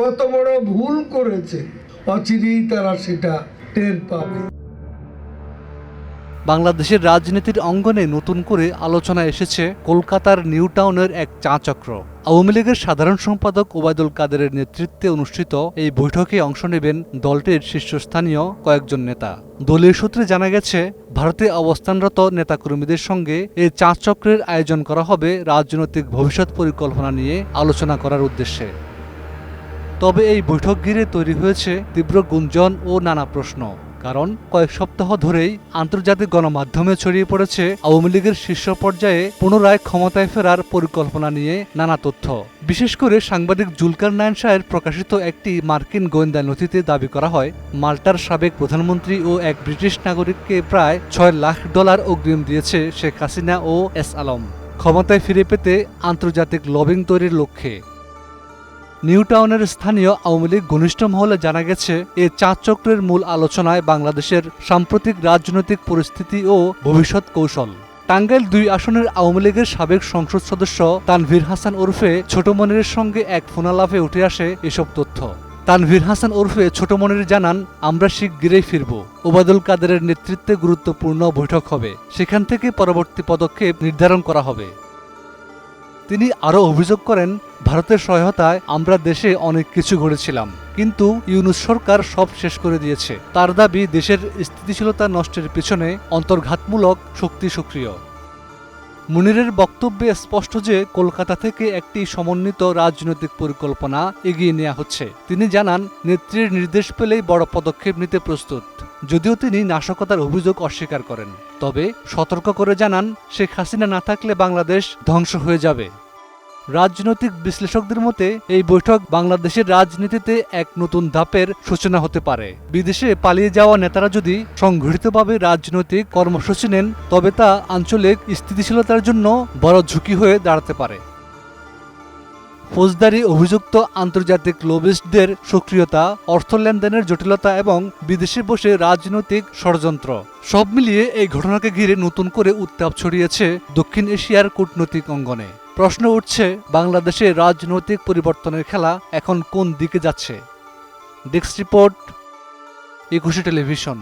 কত বড় ভুল করেছে, অচিরেই তারা সেটা টের পাবে। বাংলাদেশের রাজনীতির অঙ্গনে নতুন করে আলোচনা এসেছে কলকাতার নিউ টাউনের এক চা চক্র আওয়ামী লীগের সাধারণ সম্পাদক ওবায়দুল কাদেরের নেতৃত্বে অনুষ্ঠিত এই বৈঠকে অংশ নেবেন দলটির শীর্ষস্থানীয় কয়েকজন নেতা। দলীয় সূত্রে জানা গেছে, ভারতে অবস্থানরত নেতাকর্মীদের সঙ্গে এই চা চক্রের আয়োজন করা হবে রাজনৈতিক ভবিষ্যৎ পরিকল্পনা নিয়ে আলোচনা করার উদ্দেশ্যে। তবে এই বৈঠক ঘিরে তৈরি হয়েছে তীব্র গুঞ্জন ও নানা প্রশ্ন। কারণ কয়েক সপ্তাহ ধরেই আন্তর্জাতিক গণমাধ্যমে ছড়িয়ে পড়েছে আওয়ামী লীগের শীর্ষ পর্যায়ে পুনরায় ক্ষমতায় ফেরার পরিকল্পনা নিয়ে নানা তথ্য। বিশেষ করে সাংবাদিক জুলকার নায়ন শাহের প্রকাশিত একটি মার্কিন গোয়েন্দা নথিতে দাবি করা হয়, মাল্টার সাবেক প্রধানমন্ত্রী ও এক ব্রিটিশ নাগরিককে প্রায় ছয় লাখ ডলার অগ্রিম দিয়েছে শেখ হাসিনা ও এস আলম। ক্ষমতায় ফিরে পেতে আন্তর্জাতিক লবিং তৈরির লক্ষ্যে নিউ টাউনের স্থানীয় আওয়ামী লীগ ঘনিষ্ঠ মহলে জানা গেছে, এ চাঁদ চক্রের মূল আলোচনায় বাংলাদেশের সাম্প্রতিক রাজনৈতিক পরিস্থিতি ও ভবিষ্যৎ কৌশল। টাঙ্গাইল দুই আসনের আওয়ামী লীগের সাবেক সংসদ সদস্য তানভীর হাসান ওরফে ছোট মনিরের সঙ্গে এক ফোনালাপে উঠে আসে এসব তথ্য। তানভীর হাসান ওরফে ছোট মনির জানান, আমরা শিগগিরই ফিরব। ওবায়দুল কাদেরের নেতৃত্বে গুরুত্বপূর্ণ বৈঠক হবে। সেখান থেকে পরবর্তী পদক্ষেপ নির্ধারণ করা হবে। তিনি আরও অভিযোগ করেন, ভারতের সহায়তায় আমরা দেশে অনেক কিছু গড়েছিলাম কিন্তু ইউনুস সরকার সব শেষ করে দিয়েছে। তার দাবি দেশের স্থিতিশীলতা নষ্টের পিছনে অন্তর্ঘাতমূলক শক্তি সক্রিয়। মুনিরের বক্তব্যে স্পষ্ট যে কলকাতা থেকে একটি সমন্বিত রাজনৈতিক পরিকল্পনা এগিয়ে নেওয়া হচ্ছে। তিনি জানান, নেত্রীর নির্দেশ পেলেই বড় পদক্ষেপ নিতে প্রস্তুত। যদিও তিনি নাশকতার অভিযোগ অস্বীকার করেন, তবে সতর্ক করে জানান, শেখ হাসিনা না থাকলে বাংলাদেশ ধ্বংস হয়ে যাবে। রাজনৈতিক বিশ্লেষকদের মতে, এই বৈঠক বাংলাদেশের রাজনীতিতে এক নতুন ধাপের সূচনা হতে পারে। বিদেশে পালিয়ে যাওয়া নেতারা যদি সংঘটিতভাবে রাজনৈতিক কর্মসূচি নেন, তবে তা আঞ্চলিক স্থিতিশীলতার জন্য বড় ঝুঁকি হয়ে দাঁড়াতে পারে। ফৌজদারি অভিযুক্ত আন্তর্জাতিক লবিস্টদের সক্রিয়তা, অর্থ লেনদেনের জটিলতা এবং বিদেশে বসে রাজনৈতিক ষড়যন্ত্র। সব মিলিয়ে এই ঘটনাকে ঘিরে নতুন করে উত্তাপ ছড়িয়েছে দক্ষিণ এশিয়ার কূটনৈতিক অঙ্গনে। প্রশ্ন উঠছে, বাংলাদেশে রাজনৈতিক পরিবর্তনের খেলা এখন কোন দিকে যাচ্ছে? ডেস্ক রিপোর্ট, একুশে টেলিভিশন।